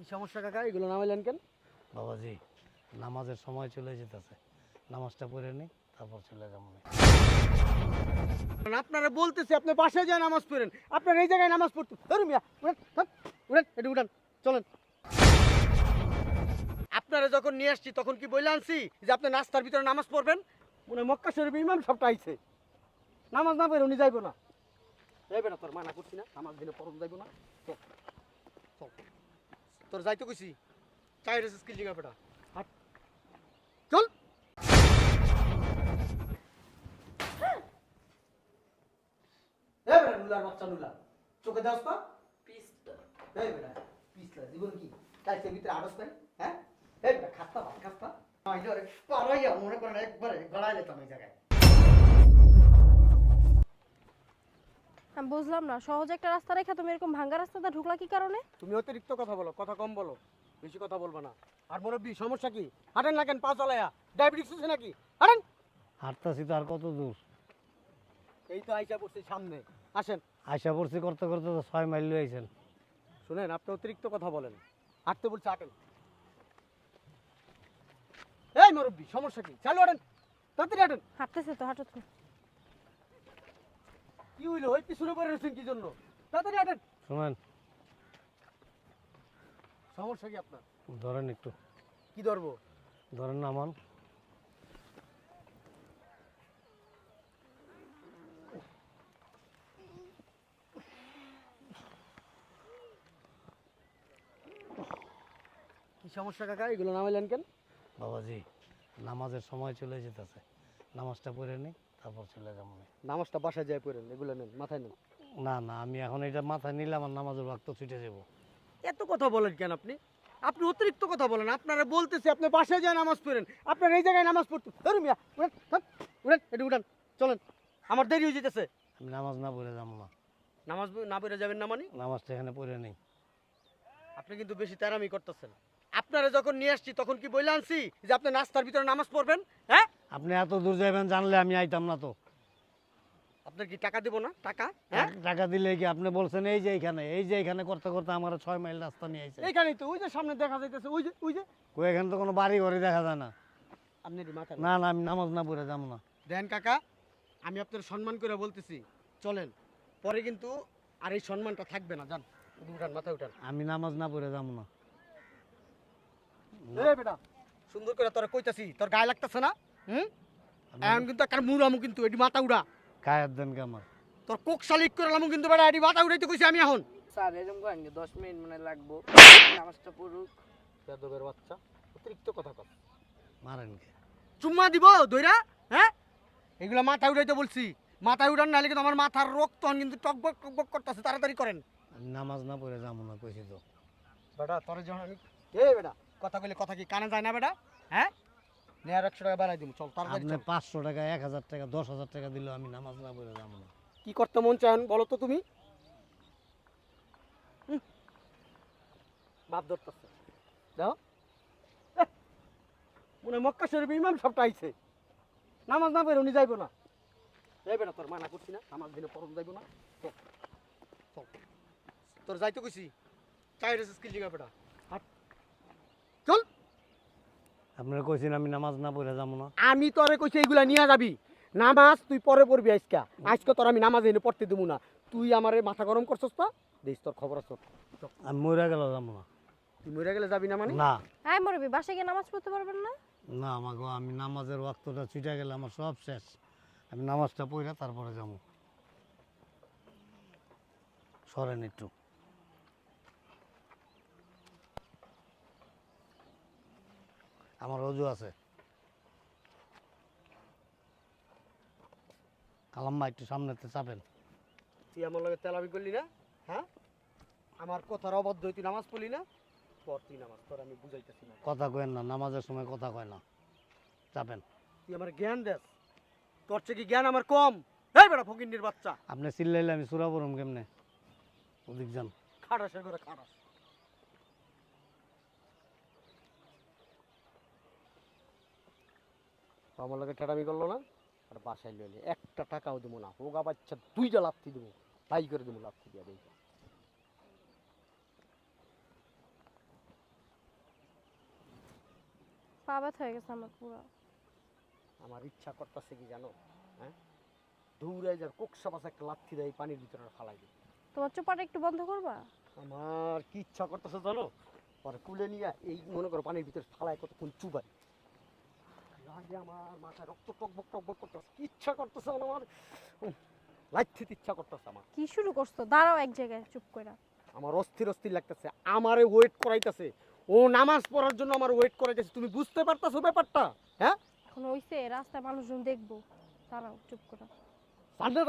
কি সমস্যা কাকা? এগুলো নামাইলেন কেন? বাবাজি নামাজের সময় চলে যেতেছে। নামাজটা পড়ে নি তারপর চলে যাব না। কারণ আপনারা বলতেছি আপনি বাসায় যায় নামাজ পড়েন। আপনার এই জায়গায় নামাজ পড়তে ধরুন মিয়া উঠেন এটা উঠান চলেন। আপনারা যখন নিয়ে আসছি তখন কি বলে আনছি যে আপনি নাস্তার ভিতরে নামাজ পড়বেন? মনে মক্কা শরীফ ইমাম সবটা আইছে। নামাজ না পড়ে উনি যাইবো না। যাইবে না তোর মানা করছি না নামাজ দিলে পরম যাইবো না। চল চল। তোর যাইতে কইছি। চাই রেসে স্কিল জিগা বেটা। হাট। চল। এ বেটা নুলার বাচ্চা নুলা। চোখে দাস তো পিসটা এই বেটা পিছলা জীবন কি? কালকে ভিতরে আড়স নাই? হ্যাঁ? এই বেটা খাস্তা ভাত খাস্তা আইলো রে পারাইয়া মনে করেন একবারে গড়াই যেতাম জায়গায়। আমি বুঝলাম না সহজ একটা রাস্তা রেখে তুমি এরকম ভাঙ্গা রাস্তাতে ঢুকলা কি কারণে? তুমি অতিরিক্ত কথা বলো কথা কম বলো বেশি কথা বলবা না। আর মুরব্বী সমস্যা কি? হাঁটেন না কেন পা চালায়া? ডায়াবেটিস আছে নাকি? হাঁটেন। হাঁটতাছি তো আর কত দূর? এই তো আইসা পড়ছে সামনে। আসেন। আশা পড়ছি করতে করতে তো ছয় মাইল লইছেন শুনেন আপনি অতিরিক্ত কথা বলেন। হাঁটতে বলছে হাঁটেন। এই মুরব্বী সমস্যা কি? চালু হাঁটেন তাড়াতাড়ি হাঁটেন। হাঁটতেছে তো হাঁটো তো। কি হইল? ওই পিছনে পড়ে রয়েছেন কি জন্য? তাড়াতাড়ি হাঁটেন শুনেন। সমস্যা কি আপনার? ধরেন একটু। কি ধরবো? ধরেন নামান কি সমস্যা কাকা? এগুলো নামাইলেন কেন? বাবাজি নামাজের সময় চলে যেতেছে। নামাজটা পড়ে নি। তারপর চলে যাব নামাজটা বাসায় যায় পড়েন এগুলো নেন মাথায় নেন। না না আমি এখন এটা মাথায় নিলাম আর নামাজের ভক্ত ছুটে যাব। এত কথা বলেন কেন আপনি? আপনি অতিরিক্ত কথা বলেন আপনারা বলতেছি আপনি বাসায় যায় নামাজ পড়েন। আপনার এই জায়গায় নামাজ পড়তে ধরুন মিয়া উঠেন থাম, উঠেন এটা উঠান চলেন। আমার দেরি হয়ে যেতেছে। আমি নামাজ না পড়ে যাব না। নামাজ না পড়ে যাবেন না মানে? নামাজটা এখানে পড়ে নেই। আপনি কিন্তু বেশি তেরামি করতেছেন। আপনারা যখন নিয়ে আসছি তখন কি বলে আনছি যে আপনি নাস্তার ভিতরে নামাজ পড়বেন? হ্যাঁ? আপনি এত দূর যাবেন জানলে আমি আইতাম না তো। আপনার কি টাকা দেবো না? টাকা? হ্যাঁ? টাকা দিলে কি আপনি বলছেন এই যে এইখানে এই যে এখানে করতে করতে আমার ছয় মাইল রাস্তা নিয়ে আইছে? এইখানেই তো ওই যে সামনে দেখা যাইতেছে ওই যে ওই যে। কই এখানে তো কোনো বাড়ি ঘরে দেখা যায় না। আপনি মাথা না না আমি নামাজ না পড়ে যাব না। দেন কাকা আমি আপনার সম্মান করে বলতেছি চলেন। পরে কিন্তু আর এই সম্মানটা থাকবে না জান উঠান মাথায় উঠান। আমি নামাজ না পড়ে যাব না। এই বেটা সুন্দর করে তোরা কইতাছি তোর গায়ে লাগতেছে না? হুম? এখন কিন্তু একটা মুরামু কিন্তু এটি মাথা উড়া। কায়ের দেন আমার। তোর কোক শালিক করে লামু কিন্তু বেটা এটি মাথা উড়াইতে কইছি আমি এখন। স্যার এরকম করেন কি দশ মিনিট মানে লাগবো। নামাজটা পড়ুক। বেদবের বাচ্চা অতিরিক্ত কথা কর মারেন কে চুম্মা দিব দইরা হ্যাঁ? এগুলো মাথা উড়াইতে বলছি। মাথায় উড়ান নাহলে কিন্তু আমার মাথার রোগ তখন কিন্তু টকবক টকবক করতেছে তাড়াতাড়ি করেন। নামাজ না পড়ে যাব না কইছি তো। বেটা তোর যখন আমি এ বেটা কথা কইলে কথা কি কানে যায় না বেটা? হ্যাঁ? নেয়ার একশো টাকা বাড়াই দিব চল তাড়াতাড়ি আপনি পাঁচশো টাকা এক হাজার টাকা দশ হাজার টাকা দিলেও আমি নামাজ না পড়ে যাব না। কি করতে মন চান বলো তো তুমি? বাপ ধরতেছে। এহ, মনে মক্কা শরীফ ইমাম সবটা আইছে। নামাজ না পড়ে উনি যাইবো না। এই বেটা তোর মানা করছি না নামাজ দিলে পরম যাইবো না। চল চল। তোর যাইতে কইছি। চাই রেসে স্কিল জিগা বেটা চল। আপনারা কইছেন আমি নামাজ না পড়ে যাব না। আমি তোরে কইছি এইগুলা নিয়ে যাবি। নামাজ তুই পরে পড়বি আজকা। আজকে তোর আমি নামাজ এনে পড়তে দেবো না। তুই আমারে মাথা গরম করছস তো? দেখ তোর খবর আছে। আমি মরে গেল যাব না। তুই মরে গেলে যাবি না মানে? না। হ্যাঁ মরবি বাসায় গিয়ে নামাজ পড়তে পারবেন না? না আমাকে আমি নামাজের ওয়াক্তটা ছুটে গেলে আমার সব শেষ। আমি নামাজটা পড়ে তারপরে যাব। সরেন একটু। আমার অজু আছে। কালাম্মা একটু সামনেতে চাপেন। তুই আমার লগে তেলাবি করলি না? হ্যাঁ? আমার কথার অবদ্ধ হয়ে তুই নামাজ পড়লি না? পর তুই নামাজ তোর আমি বুঝাইতেছি না। কথা কয়েন না নামাজের সময় কথা কয় না। চাপেন। তুই আমার জ্ঞান দেস। তোর চেয়ে কি জ্ঞান আমার কম? এই বেটা ফকিন্নির বাচ্চা। আপনি চিল্লাইলে আমি সুরা পড়ুম কেমনে? ওদিক যান। খাটাসের করে খাটাস। আমার লগে ঠাটামি করল না আর বাসায় লইলে একটা টাকাও দেবো না। হোগা বাচ্চা দুইটা লাথি দেবো তাই করে দেবো লাথি দিয়ে দেখি পা ব্যথা হয়ে গেছে আমার পুরো। আমার ইচ্ছা করতেছে কি জানো? হ্যাঁ? দৌড়াই যার কোকসা পাশে একটা লাথি দেয় পানির ভিতরে ফালাই দিই। তোমার চোপাটা একটু বন্ধ করবা? আমার কি ইচ্ছা করতেছে জানো? পরে কুলে নিয়ে এই মনে করো পানির ভিতরে ফালায় কতক্ষণ চুবাই রাগে আমার মাথায় রক্ত টকবক টকবক করতেছে। ইচ্ছা করতেছে আমার? লাইতে ইচ্ছা করতেছে আমার। কি শুরু করছ? দাঁড়াও এক জায়গায় চুপ করে আমার অস্থির অস্থির লাগতেছে। আমারে ওয়েট করাইতেছে। ও নামাজ পড়ার জন্য আমার ওয়েট করাইতেছে। তুমি বুঝতে পারতাছো ব্যাপারটা? হ্যাঁ? এখন হইছে রাস্তায় মানুষজন দেখব। দাঁড়াও চুপ করে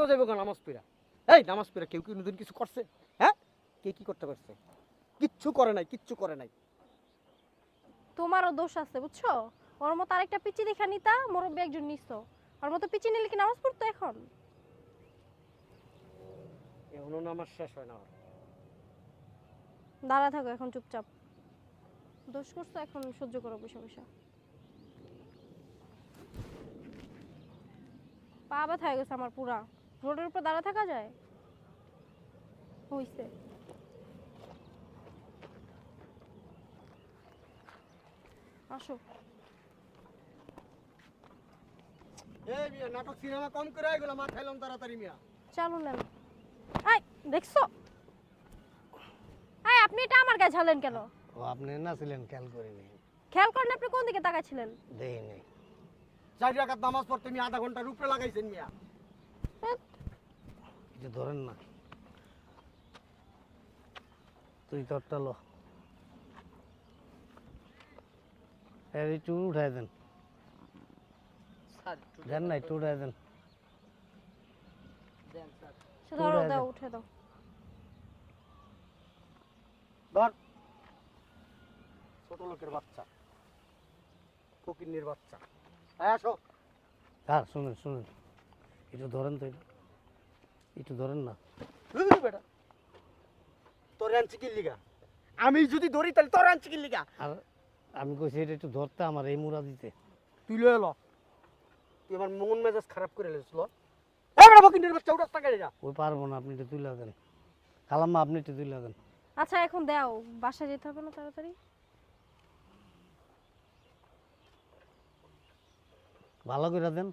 তো যাবে নামাজ পড়া। এই নামাজ পড়া কেউ কি নতুন কিছু করছে? হ্যাঁ? কে কি করতে পারছে? কিচ্ছু করে নাই কিচ্ছু করে নাই। তোমারও দোষ আছে বুঝছ? ওর মতো আরেকটা পিচি দেখা নিতা মুরব্বী একজন নিছো। ওর মতো পিচি নিলে কি নামাজ পড়তো এখন? এখনও নামাজ শেষ হয় না দাঁড়া থাকো এখন চুপচাপ। দোষ করছ এখন সহ্য করো বসে বসে। পা ব্যথা হয়ে গেছে আমার পুরা। রোডের উপর দাঁড়া থাকা যায়? হইছে। আসো। এই মিয়া নাটক সিনেমা কম করে এগুলো মাথায় লম তাড়াতাড়ি মিয়া। চালু নেন। এই দেখছ? এই আপনি এটা আমার গায়ে ঝালেন কেন? ও আপনি না ছিলেন খেয়াল করিনি। খেয়াল করেন আপনি কোন দিকে তাকাচ্ছিলেন দেখিনি। চার রাকাত নামাজ পড়তে আধা ঘণ্টার উপরে লাগাইছেন মিয়া। কিছু ধরেন না। তুই তোরটা লো। এর একটু উঠাই দেন। দেন না একটু উঠাই দেন। ধরো দাও। উঠে দাও। ধর। ছোট লোকের বাচ্চা বাচ্চা। আসো। আর শুনেন শুনেন। একটু ধরেন তো এটা। একটু ধরেন না। বেটা। তোর আনছি কি লিগা? আমি যদি ধরি তাহলে তোর আনছি কি লিগা? আর আমি কইছি এটা একটু ধরতে আমার এই মুড়া দিতে। তুই লয়ে এলো তুই আমার মন মেজাজ খারাপ করে লেছিল এই বেটা ফকিন্নির বাচ্চা উঠাস টাকা যা ওই পারব না আপনি একটু তুলে দেন। খালাম্মা আপনি একটু তুলে দেন। আচ্ছা এখন দাও বাসা যেতে হবে না তাড়াতাড়ি? ভালো করে দেন।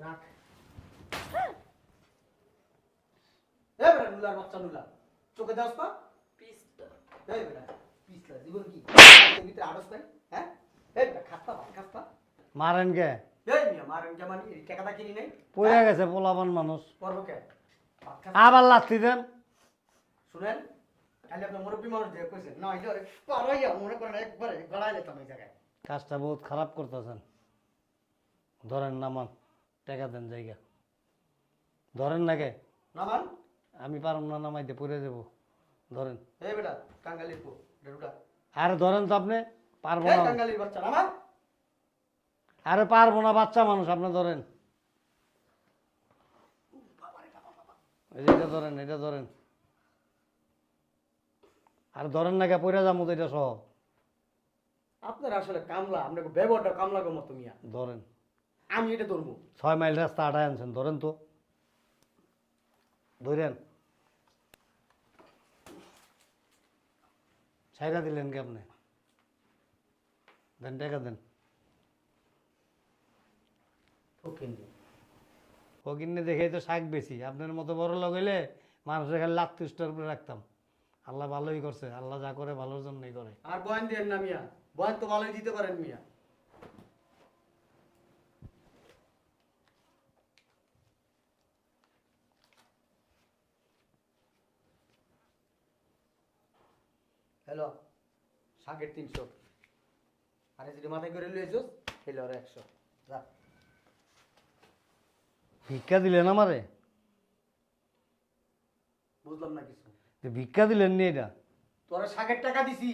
রাখ। এই বেটা নুলার বাচ্চা নুলা চোখে দাস তো পিসটা। এই বেটা পিছলা জীবন কি? ভিতরে আড়স নাই? হ্যাঁ? এই বেটা খাস্তা ভাত খাস্তা মারেন কে? এই মিয়া মারেন জামানি এই টাকাটা কিনি নাই? পড়ে গেছে পোলাপান মানুষ। পর্ব কে? আবার লাথি দেন। শুনেন? কালি আপনার মুরব্বী মানুষ দিয়ে কইছেন না এই যে পারাইয়া মনে করেন একবারে লেতাম এই জায়গায়। কাজটা বহুত খারাপ করতেছেন। ধরেন নামান টাকা দেন জায়গা। ধরেন না কে? নামান। আমি পারম না নামাইতে পড়ে যাব। ধরেন। এই বেটা কাঙ্গালির পো ডেরুটা আরে ধরেন তো আপনি পারব না। কাঙ্গালির বাচ্চা নামান। আরে পারব না বাচ্চা মানুষ আপনি ধরেন। এটা ধরেন এটা ধরেন। আর ধরেন না কে পড়ে যাব তো এটা সহ। আপনার আসলে কামলা আপনাকে ব্যবহারটা কামলা গো মতো মিয়া। ধরেন। আমি এটা ধরবো। ছয় মাইল রাস্তা আটায় আনছেন ধরেন তো। ধরেন। ছাইরা দিলেন কি আপনি দেন টাকা দেন। ফকিন্নি ও দেখে তো শাক বেশি আপনার মতো বড় লোক হইলে মানুষের খালি লাখ তুষ্টার উপরে রাখতাম। আল্লাহ ভালোই করছে আল্লাহ যা করে ভালোর জন্যই করে। আর বয়ান দেন না মিয়া বয়ান তো ভালোই দিতে পারেন মিয়া। শাকের তিনশো। আরে যদি মাথায় করে হ্যালো আর একশো। যা। ভিক্ষা দিলেন আমারে? বুঝলাম না কিছু। তো ভিক্ষা দিলেন নি এটা? তোরা শাকের টাকা দিছি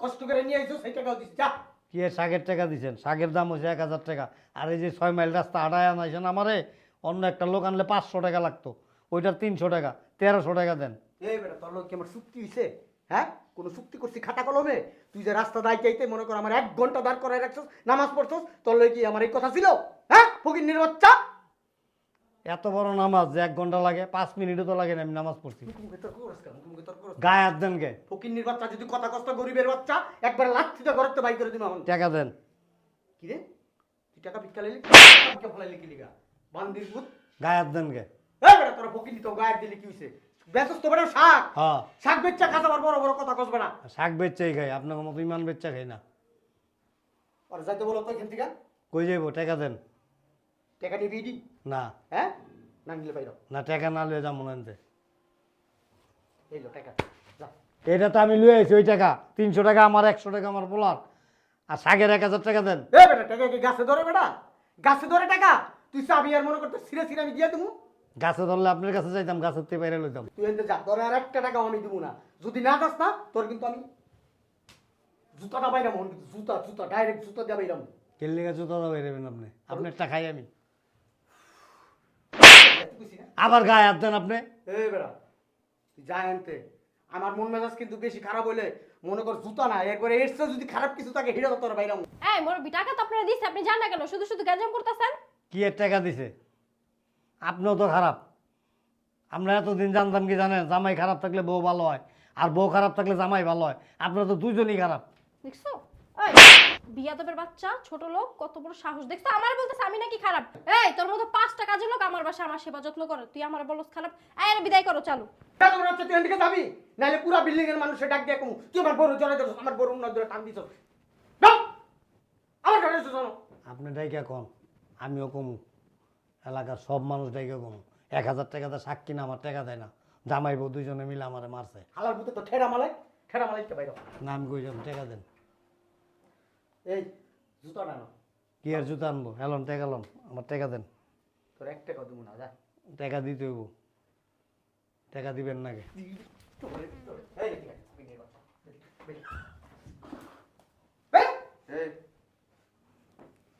কষ্ট করে নিয়ে আইছো সেই টাকাও দিছি যা। কি শাকের টাকা দিছেন? শাকের দাম হচ্ছে এক হাজার টাকা। আর এই যে ছয় মাইল রাস্তা আড়াই আনাইছেন আমারে অন্য একটা লোক আনলে পাঁচশো টাকা লাগতো। ওইটার তিনশো টাকা তেরোশো টাকা দেন। এই বেটা তোর লোক কি আমার চুক্তি হইছে হ্যাঁ? কোনো চুক্তি করছি খাতা কলমে? তুই যে রাস্তা দায় চাইতে মনে কর আমার এক ঘণ্টা দাঁড় করাই রাখছস নামাজ পড়ছস তোর লই কি আমার এই কথা ছিল? হ্যাঁ? ফকির বাচ্চা এত বড় নামাজ যে এক ঘণ্টা লাগে পাঁচ মিনিটও তো লাগে না আমি নামাজ পড়ছি? গায়ে হাত দেন কে? ফকির বাচ্চা যদি কথা কষ্ট গরিবের বাচ্চা একবার লাচ্ছিতে ঘরতে বাই করে দিন আমার টাকা দেন। কি রে? তুই টাকা ভিক্ষা লাইলি ভিক্ষা ফলাইলি কি লিগা? বান্দির গায়ে হাত দেন বেটা তোরা ফকির তো গায়ের দিলি কি হইছে? তো শাক। হ্যাঁ। শাক বড় বড় কথা কসবে না। শাক খাই আপনার মতো ইমান খাই না। আর যাইতে বলো তো এখান থেকে। কই যাইব টাকা দেন। টাকা নিবি ইডি না। হ্যাঁ? না নিলে পাইরো না টাকা না লয়ে যাব না আনতে এই লো টাকা এটা তো আমি লয়ে আইছি ওই টাকা। তিনশো টাকা আমার একশো টাকা আমার পোলার। আর শাকের এক হাজার টাকা দেন। এ বেটা টাকা কি গাছে ধরে বেটা? গাছে ধরে টাকা? তুই চাবি আর মনে করতে সিরে সিরে আমি দিয়ে দেবো গাছে ধরলে আপনার কাছে যাইতাম গাছের থেকে বাইরে লইতাম। তুই এনতে যা ধরে আর একটা টাকা আমি দেবো না। যদি না যাস না তোর কিন্তু আমি জুতাটা বাইরাম হন কিন্তু জুতা জুতা ডাইরেক্ট জুতা দিয়ে বাইরাম। কেল্লি গাছ তো বাইরেবেন আপনি। আপনার টাকাই আমি। আবার গায়ে হাত দেন আপনি। এই বেড়া তুই যা আনতে আমার মন মেজাজ কিন্তু বেশি খারাপ হইলে মনে কর জুতা না একবারে এর চেয়ে যদি খারাপ কিছু থাকে হিরা তোর বাইরাম। এই মোর টাকা তো আপনারা দিচ্ছে আপনি জান না কেন? শুধু শুধু গ্যাজাম করতেছেন? কি এর টাকা দিছে? আপনিও তো খারাপ। আমরা এতদিন জানতাম কি জানেন জামাই খারাপ থাকলে বউ ভালো হয় আর বউ খারাপ থাকলে জামাই ভালো হয়। আপনারা তো দুজনই খারাপ। দেখছ? এই বিয়াদবের বাচ্চা ছোট লোক কত বড় সাহস। দেখছ আমার বলতেছে আমি নাকি খারাপ। এই তোর মতো পাঁচটা কাজের লোক আমার বাসায় আমার সেবা যত্ন করে। তুই আমার বলস খারাপ। এই বিদায় করো চালু। কেন হচ্ছে তুই এদিকে যাবি? নাহলে পুরা বিল্ডিং এর মানুষের ডাক দিয়ে কমু। তুই আমার বড় জড়াই ধরছ আমার বড় উন্নত ধরে টান দিছ। আমার ঘরে এসো জানো আপনি ডাইকা কন আমিও কমু। এলাকার সব মানুষ ডাইকা কমু এক হাজার টাকা দেয় সাক্ষী না আমার টাকা দেয় না। জামাই বউ দুজনে মিলে আমারে মারছে। হালার ভূতে তো ঠেরা মালাই ঠেরা মালাই কে বাইরে না আমি কই যাব? টাকা দেন। এই জুতা না কি আর জুতা আনব? এলন টাকা লন আমার টাকা দেন। তোর এক টাকা দেবো না যা। টাকা দিতে হইব। টাকা দিবেন না। এই, এই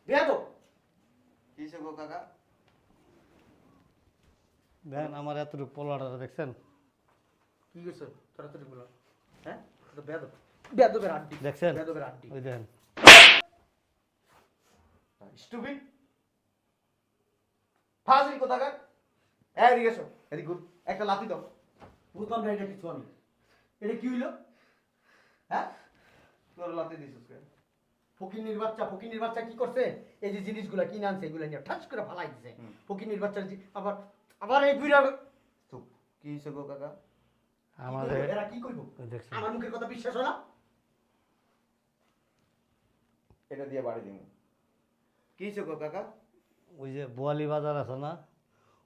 বিয়া তো কিসে গো কাকা? দেন আমার এতটুকু পোলাটা দেখছেন? কি করছ? বলো। হ্যাঁ? তো বিয়া তো বিয়া তো বের আড্ডি দেখছেন? বিয়া আড্ডি ওই দেখেন স্টুপিড ফাজিল কোথাকার? এদিকে এসো। এদিকে ঘুর। একটা লাথি দাও। বুঝলাম না এটা কিছু আমি। এটা কি হইল? হ্যাঁ? তোর লাথি দিছিস কে ফকিনির বাচ্চা ফকিনির বাচ্চা কি করছে? এই যে জিনিসগুলা কিনে আনছে এগুলা নিয়ে ঠাস করে ফালাই দিছে। হুম। ফকিনির বাচ্চা আবার আবার এই বুড়া চুপ। কি হইছে গো কাকা? আমাদের এরা কি দেখছেন। আমার মুখের কথা বিশ্বাস হয় না? এটা দিয়ে বাড়ি দিমু। কি হইছে গো কাকা? ওই যে বোয়ালি বাজার আছে না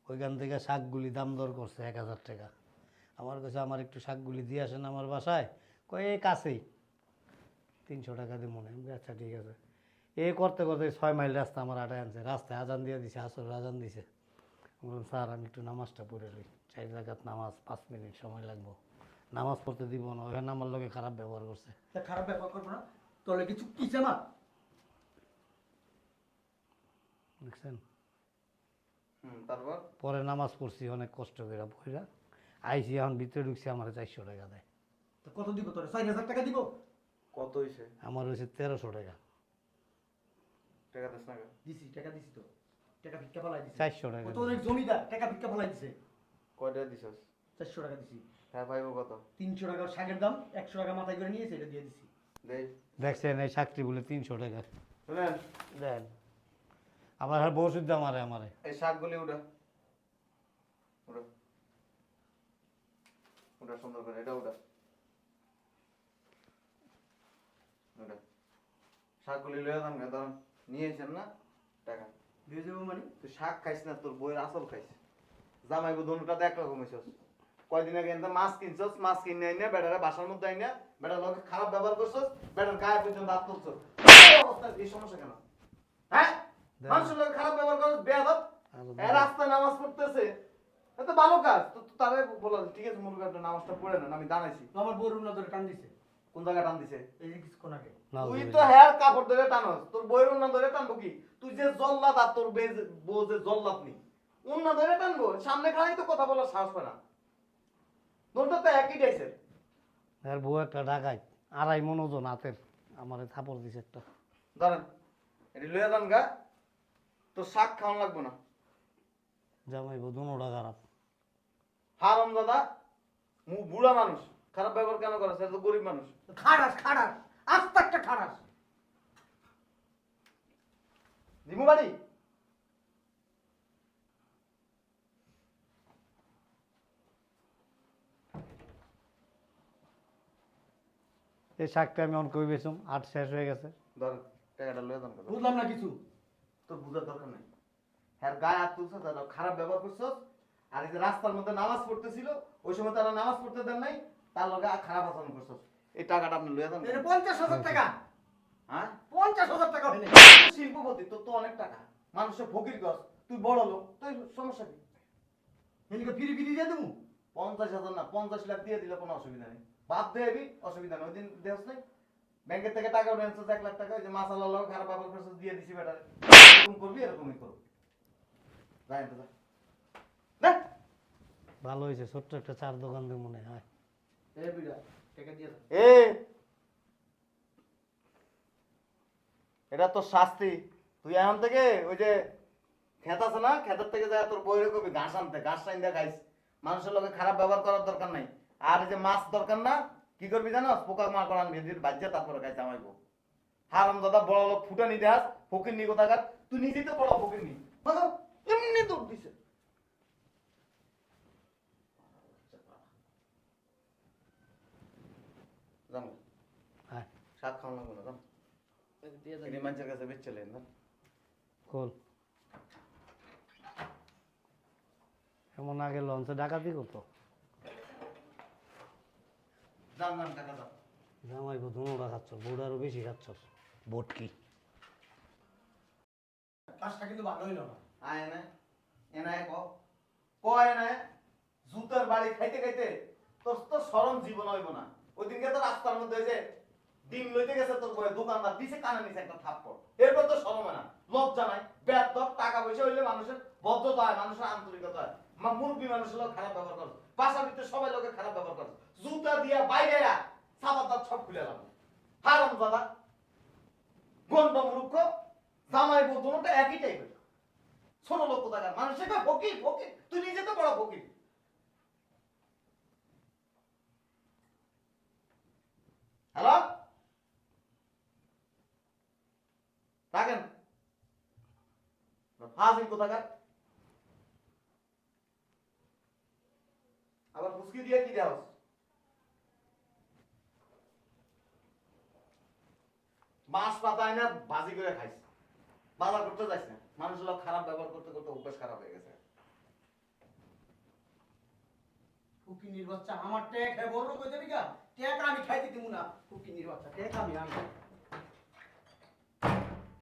ওইখান থেকে শাকগুলি দাম দর করছে এক হাজার টাকা। আমার কাছে আমার একটু শাকগুলি দিয়ে আসেন আমার বাসায়। কয়ে এই কাছেই। তিনশো টাকা দিয়ে মনে হয়। আচ্ছা ঠিক আছে। এ করতে করতে ছয় মাইল রাস্তা আমার আটায় আনছে। রাস্তায় আজান দিয়ে দিছে আসর আজান দিছে। বললাম স্যার আমি একটু নামাজটা পড়ে রই চার জায়গাত নামাজ পাঁচ মিনিট সময় লাগবো। নামাজ পড়তে দিব না ওখানে আমার লোকে খারাপ ব্যবহার করছে। তা খারাপ ব্যাপার করব না? তোর কিছু কিছে না দেখছেন? তারপর? পরে নামাজ পড়ছি অনেক কষ্ট করে বইরা আইসি এখন ভিতরে ঢুকছি আমার চারশো টাকা দেয়। তো কত দিব তোর? চার হাজার টাকা দিব? কত হইছে? আমার হয়েছে তেরোশো টাকা। টাকা দিস না দিছি টাকা দিছি তো। টাকা ভিক্ষা ফলাই দিছি। চারশো টাকা তো অনেক জমিদার টাকা ভিক্ষা ফলাই দিছে। কয় টাকা দিছস? চারশো টাকা দিছি। হ্যাঁ পাইবো কত? তিনশো টাকা শাকের দাম একশো টাকা মাথায় করে নিয়েছে এটা দিয়ে দিছি। দেখছেন এই চাকরি বলে তিনশো টাকা। শুনেন। দেন। আবার আর বউ শুদ্ধ আমারে আমারে। এই শাকগুলি উঠা। উঠা। উঠা সুন্দর করে এটা উঠা। উঠা। শাকগুলি লয়ে যাম গে ধরুন নিয়ে না? টাকা। দিয়ে যাব মানে? তুই শাক খাইস না তোর বইয়ের আসল খাইস। জামাইবু দোনোটা এক রকম হইছস। কয়দিন আগে এনতে মাছ কিনছস মাছ কিনে আইনা বেটারে বাসার মধ্যে আইনা বেটার লগে খারাপ ব্যবহার করছস বেটার গায়ে পর্যন্ত হাত তুলছস। এই অবস্থা এই সমস্যা কেন? হ্যাঁ? মানুষের লগে খারাপ ব্যবহার করছস বেয়াদব। এ রাস্তায় নামাজ পড়তেছে। এত ভালো কাজ তো তো তারে বলা ঠিক আছে মুরগা আপনি নামাজটা পড়ে নেন আমি দাঁড়াইছি। তো আমার বউর উন্নত টান দিছে। কোন জায়গায় টান দিছে? এই যে কিছুক্ষণ আগে। না, তুই তো। হ্যার কাপড় ধরে টানস তোর বইয়ের উন্না ধরে টানবো কি? তুই যে জল্লাদ আর তোর বে যে- বউ যে জল্লাদ নি উন্না ধরে টানবো? সামনে খাড়াই তো কথা বলার সাহস পায় না। তোরটা তো একই টাইসের আর বউ একটা ডাকাই আড়াই মন ওজন হাতের। আমারে থাপড় দিছে একটা। ধরেন এটি লইয়া দেন গা। তো শাক খাওয়ান লাগবো না। জামাই বউ দুটা খারাপ। হারাম দাদা মু বুড়া মানুষ। খারাপ ব্যবহার কেন করে সে তো গরিব মানুষ। খারাপ খারাপ আস্তে একটা খারাস। দিমু বাড়ি? এই শাকটা আমি অন কই বেছুম আট শেষ হয়ে গেছে। টাকাটা দেন বুঝলাম না কিছু। তোর বুঝার দরকার নেই। হ্যাঁ গায়ে হাত তুলছে তারা খারাপ ব্যবহার করছস। আর এই যে রাস্তার মধ্যে নামাজ পড়তেছিল ওই সময় তারা নামাজ পড়তে দেন নাই। তার লগে আর খারাপ আচরণ করছস। এই টাকাটা আপনি লইয়া দেন এটা পঞ্চাশ হাজার টাকা। হ্যাঁ? পঞ্চাশ হাজার টাকা হইলে শিল্পপতি তোর তো অনেক টাকা। মানুষের ফকির গছ তুই বড় লোক তুই সমস্যা কি? এদিকে ফিরি ফিরি দিয়ে দেবো পঞ্চাশ হাজার না পঞ্চাশ লাখ দিয়ে দিলে কোনো অসুবিধা নেই। বাদ দেবি অসুবিধা নেই ওই দিন দেওস নাই। ব্যাংকের থেকে টাকা উঠে এক লাখ টাকা ওই যে মাসাল্লাহ লোক খারাপ ব্যবহার করছিস দিয়ে দিছি বেটারে এরকম করবি এরকমই করবি। যাই তো যা। দেখ ভালো হয়েছে ছোট্ট একটা চার দোকান দিয়ে মনে হয়। এটা তোর শাস্তি। তুই এখন থেকে ওই যে খেত আছে না খেতের থেকে যায় তোর বইরে কবি ঘাস আনতে, ঘাস আইন খাইস। মানুষের লোকে খারাপ ব্যবহার করার দরকার নাই। আর যে মাছ দরকার না, কি করবি জানো পোকা মার করান ভেদির বাজ্যা তারপরে খাইতে আমাইবো। হারাম দাদা বড় লোক ফুটানি দেহাস ফকির নি কোথাকার? তুই নিজেই তো বড় ফকির নি এমনি দৌড় দিছে জানো হ্যাঁ শাক খাওয়ানো লাগবে না জানো দিয়ে দেন এটি মানুষের কাছে বেচছিলেন না। খোল এমন আগে লঞ্চে ডাকাতি করতো? জামাই বউ দুটা খাচ্ছ বউটা আরও বেশি খাচ্ছ। বটকি কাজটা কিন্তু ভালো হইল না। আয় এনে এনায় ক। ক এনে জুতার বাড়ি খাইতে খাইতে তোর তো সরম জীবন হইব না। ওই দিনকে তো রাস্তার মধ্যে যে ডিম লইতে গেছে তোর বয়ে দোকানদার দিছে, কানে নিছে একটা থাপ্পড়। এরপর তো হয় না, লজ্জা নাই বেদব টাকা পয়সা হইলে মানুষের ভদ্রতা হয়, মানুষের আন্তরিকতা হয়। মুরব্বী মানুষের লোক খারাপ ব্যবহার করে। বাসার ভিতরে সবাই লোকে খারাপ ব্যবহার করে। জুতা দিয়া, বাইরে সাবাত দাঁত সব খুলে এলাম হারাম দাদা। গন্ড মূর্খ, জামাই বউ দুটোটা একই টাইপের ছোট লোক কোথাকার? মানুষের ফকির ফকির। তুই নিজে তো বড় ফকির। হাজির কোথাকার? আবার দিয়ে কি দেওয়া মাছ পাতায় না বাজি করে খাইস বাজার করতে যাইস না মানুষ খারাপ ব্যবহার করতে করতে অভ্যাস খারাপ হয়ে গেছে। ফুকিনির বাচ্চা আমার ট্যাগ হ্যাঁ বড় কই ট্যাগ আমি খাইতে দিব না। ফুকিনির নির্বাচন ট্যাগ আমি আনব